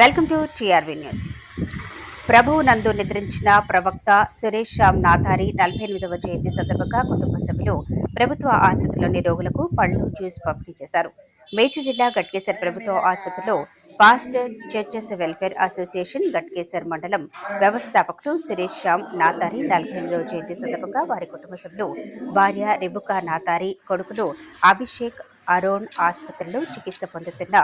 Welcome to TRV news. ప్రభువు నందు నిద్రించిన ప్రవక్త సురేష్ శ్యామ్ నాథారి నలభై ఎనిమిదవ జయంతి సందర్భంగా కుటుంబ సభ్యులు ప్రభుత్వ ఆసుపత్రిలోని రోగులకు పళ్ళు జ్యూస్ పంపిణీ చేశారు. మేచి జిల్లా గట్కేసర్ ప్రభుత్వ ఆసుపత్రిలో pastor churches welfare association Ghatkesar మండలం వ్యవస్థాపకుడు సురేష్ శ్యామ్ నాతారి నలభై ఎనిమిదవ జయంతి సందర్భంగా వారి కుటుంబ సభ్యులు భార్య రిబుకా నాతారి కొడుకులు అభిషేక్ అరోన్ ఆసుపత్రిలో చికిత్స పొందుతున్న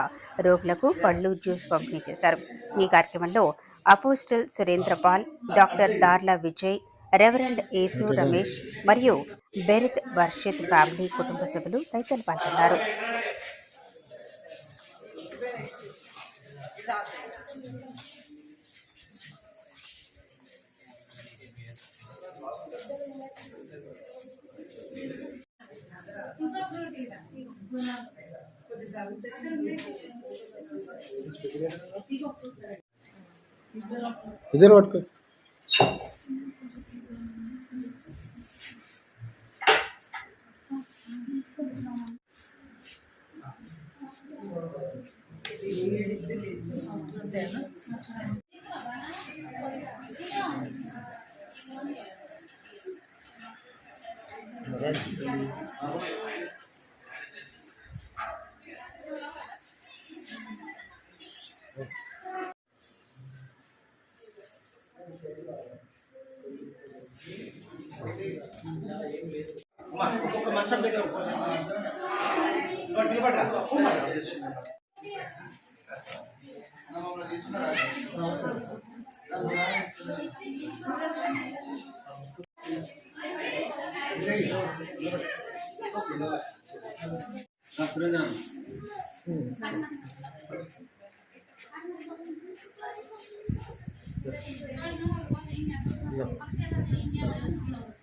రోగులకు పళ్ళు జ్యూస్ పంపిణీ చేశారు. ఈ కార్యక్రమంలో అపోస్టల్ సురేంద్రపాల్ డాక్టర్ దార్ల విజయ్ రెవరెండ్ యేసు రమేష్ మరియు బెరిత్ వర్షిత్ ఫ్యామిలీ కుటుంబ సభ్యులు తదితరులు పాల్గొన్నారు. ఇద్దరు పట్టుకో ఒక్కొక్క మంచం దగ్గర సురేంద్ర Yeah.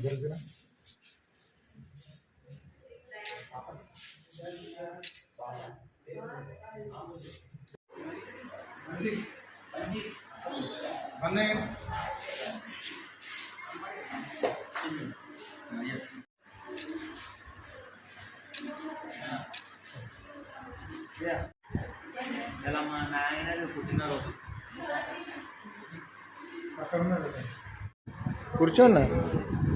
తెలిసిన ఎలా మా నాయన పుట్టినరోజు అక్కడ ఉన్నాడు కూర్చోన్నా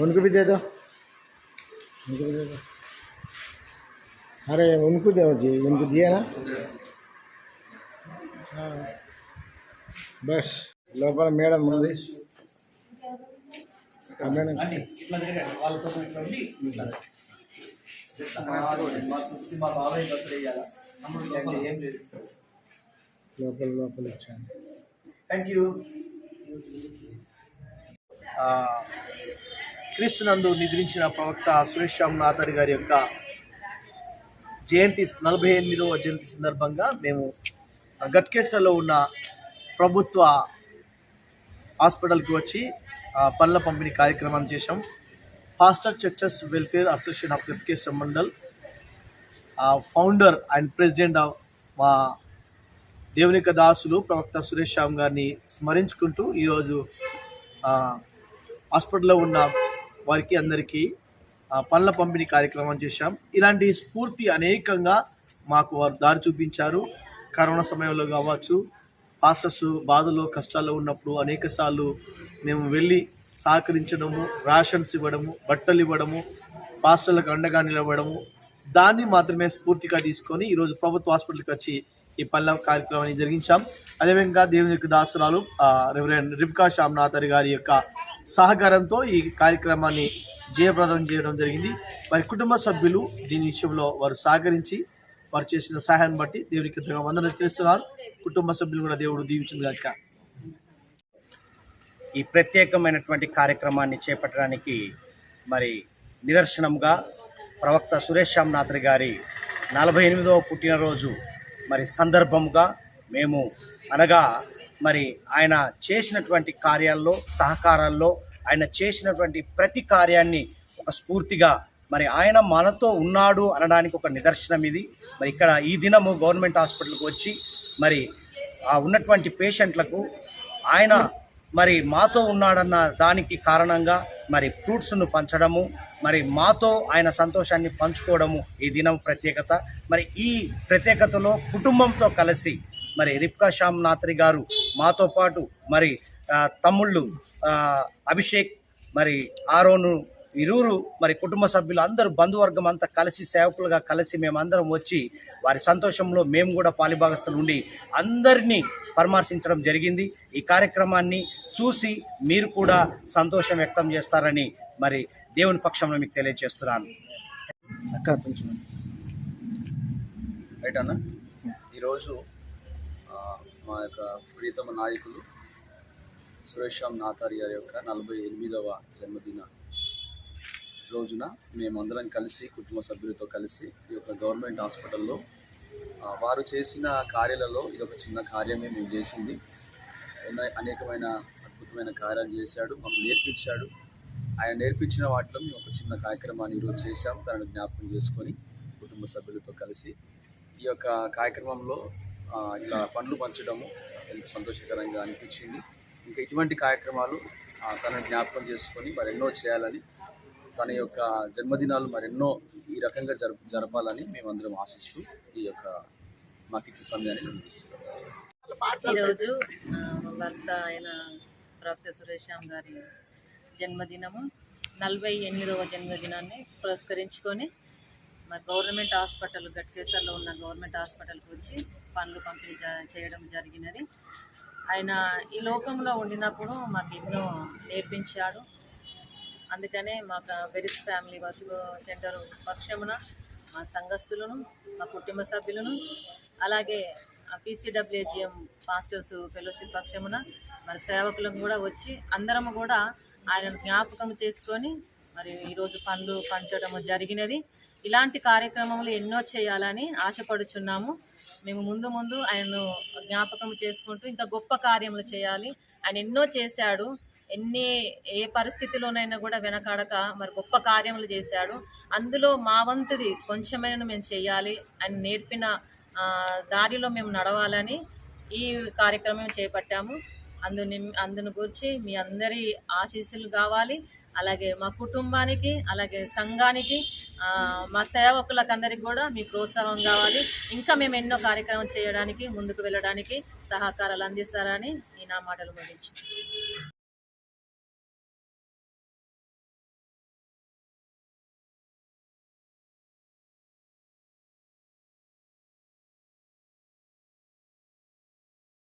उनको भी दे दो उनको भी दे दो अरे उनको दो जी उनको दिया ना हाँ। बस లోపల మేడం ఉంది ఆ మేడం మా బాబాయ్ లోపల ఏం లేదు లోపల లోపల వచ్చాను థ్యాంక్ యూ క్రీస్తునందు నిద్రించిన ప్రవక్త సురేష్ శ్యామ్ నాథర్ గారి యొక్క జయంతి నలభై ఎనిమిదవ జయంతి సందర్భంగా మేము గట్కేశ్వర్లో ఉన్న ప్రభుత్వ హాస్పిటల్కి వచ్చి పనుల పంపిణీ కార్యక్రమం చేశాం. Pastor churches welfare association of FKS mandal founder and president of మా దేవునిక దాసులు ప్రవక్త సురేష్ శ్యామ్ గారిని స్మరించుకుంటూ ఈరోజు హాస్పిటల్లో ఉన్న వారికి అందరికీ పనుల పండ్ల పంపిణీ కార్యక్రమం చేశాం. ఇలాంటి స్ఫూర్తి అనేకంగా మాకు వారు దారి చూపించారు. కరోనా సమయంలో కావచ్చు పాస్టర్స్ బాధలో కష్టాల్లో ఉన్నప్పుడు అనేక సార్లు మేము వెళ్ళి సహకరించడము రేషన్స్ ఇవ్వడము బట్టలు ఇవ్వడము పాస్టర్లకు అండగా నిలవడము దాన్ని మాత్రమే స్ఫూర్తిగా తీసుకొని ఈరోజు ప్రభుత్వ హాస్పిటల్కి వచ్చి ఈ పల్లె కార్యక్రమాన్ని జరిగించాం అదేవిధంగా దేవుని యొక్క దాసురాలు రెవరెండ్ రిబ్కా శ్యామ్నాథర్ గారి యొక్క సహకారంతో ఈ కార్యక్రమాన్ని జయప్రదం చేయడం జరిగింది. వారి కుటుంబ సభ్యులు దీని విషయంలో వారు సహకరించి వారు చేసిన సహాయాన్ని బట్టి దేవునికి వందలు చేస్తున్నారు కుటుంబ సభ్యులు కూడా దేవుడు దీవించింది కనుక ఈ ప్రత్యేకమైనటువంటి కార్యక్రమాన్ని చేపట్టడానికి మరి నిదర్శనంగా ప్రవక్త సురేష్ శ్యామ్నాథ్రి గారి నలభై ఎనిమిదవ పుట్టినరోజు మరి సందర్భంగా మేము అనగా మరి ఆయన చేసినటువంటి కార్యాల్లో సహకారాల్లో ఆయన చేసినటువంటి ప్రతి కార్యాన్ని ఒక స్ఫూర్తిగా మరి ఆయన మనతో ఉన్నాడు అనడానికి ఒక నిదర్శనం ఇది. మరి ఇక్కడ ఈ దినము గవర్నమెంట్ హాస్పిటల్కి వచ్చి మరి ఆ ఉన్నటువంటి పేషెంట్లకు ఆయన మరి మాతో ఉన్నాడన్న దానికి కారణంగా మరి ఫ్రూట్స్ను పంచడము మరి మాతో ఆయన సంతోషాన్ని పంచుకోవడము ఈ దినం ప్రత్యేకత. మరి ఈ ప్రత్యేకతలో కుటుంబంతో కలిసి మరి రిప్కా శ్యామ్ నాత్రి గారు మాతో పాటు మరి తమ్ముళ్ళు అభిషేక్ మరి ఆరోను ఇరువురు మరి కుటుంబ సభ్యులు అందరూ బంధువర్గం అంతా కలిసి సేవకులుగా కలిసి మేమందరం వచ్చి వారి సంతోషంలో మేము కూడా పాలిభాగస్తులు ఉండి అందరినీ పరామర్శించడం జరిగింది. ఈ కార్యక్రమాన్ని చూసి మీరు కూడా సంతోషం వ్యక్తం చేస్తారని మరి దేవుని పక్షంలో మీకు తెలియజేస్తున్నాను. రైట్ అన్న? ఈరోజు మా యొక్క ప్రియతమ నాయకులు సురేష్ శ్యామ్ నాథారి గారి యొక్క నలభై ఎనిమిదవ జన్మదిన రోజున మేమందరం కలిసి కుటుంబ సభ్యులతో కలిసి ఈ యొక్క గవర్నమెంట్ హాస్పిటల్లో వారు చేసిన కార్యాలలో ఇది ఒక చిన్న కార్యమే మేము చేసింది. అనేకమైన అద్భుతమైన కార్యాలు చేశాడు మాకు నేర్పించాడు. ఆయన నేర్పించిన వాటిలో మేము ఒక చిన్న కార్యక్రమాన్ని ఈరోజు చేశాం తనను జ్ఞాపకం చేసుకొని కుటుంబ సభ్యులతో కలిసి ఈ యొక్క కార్యక్రమంలో ఇలా పండ్లు పంచడము ఎంత సంతోషకరంగా అనిపించింది. ఇంకా ఇటువంటి కార్యక్రమాలు తనను జ్ఞాపకం చేసుకొని మరెన్నో చేయాలని తన యొక్క జన్మదినాలు మరెన్నో ఈ రకంగా జరప జరపాలని మేమందరం ఆశిస్తూ ఈ యొక్క మాకు ఇచ్చే సమయాన్ని నిర్వహిస్తున్నాం. ఈరోజు భర్త ఆయన ప్రవక్త సురేష్ గారి జన్మదినము. నలభై ఎనిమిదవ జన్మదినాన్ని పురస్కరించుకొని మా గవర్నమెంట్ హాస్పిటల్ గట్కేసర్లో ఉన్న గవర్నమెంట్ హాస్పిటల్కి వచ్చి పనులు పంపిణీ చేయడం జరిగినది. ఆయన ఈ లోకంలో ఉండినప్పుడు మాకు ఎన్నో నేర్పించాడు. అందుకనే మాకు వెరిత్ ఫ్యామిలీ వర్షిప్ సెంటర్ పక్షమున మా సంఘస్థులను మా కుటుంబ సభ్యులను అలాగే పీసీడబ్ల్యూజిఎం పాస్టర్స్ ఫెలోషిప్ పక్షమున మరి సేవకులకు కూడా వచ్చి అందరము కూడా ఆయనను జ్ఞాపకం చేసుకొని మరి ఈరోజు పనులు పంచడం జరిగినది. ఇలాంటి కార్యక్రమములు ఎన్నో చేయాలని ఆశపడుచున్నాము. మేము ముందు ముందు ఆయనను జ్ఞాపకం చేసుకుంటూ ఇంకా గొప్ప కార్యములు చేయాలి. ఆయన ఎన్నో చేశాడు. ఎన్ని ఏ పరిస్థితిలోనైనా కూడా వెనకాడక మరి గొప్ప కార్యములు చేశాడు. అందులో మా వంతుది కొంచెమైనా మేము చేయాలి అని నేర్పిన దారిలో మేము నడవాలని ఈ కార్యక్రమం చేపట్టాము. అందుని అందును గురించి మీ అందరి ఆశీస్సులు కావాలి. అలాగే మా కుటుంబానికి అలాగే సంఘానికి మా సేవకులకు అందరికి కూడా మీ ప్రోత్సాహం కావాలి. ఇంకా మేము ఎన్నో కార్యక్రమం చేయడానికి ముందుకు వెళ్ళడానికి సహకారాలు అందిస్తారని ఈ నా మాటలు ముగించు.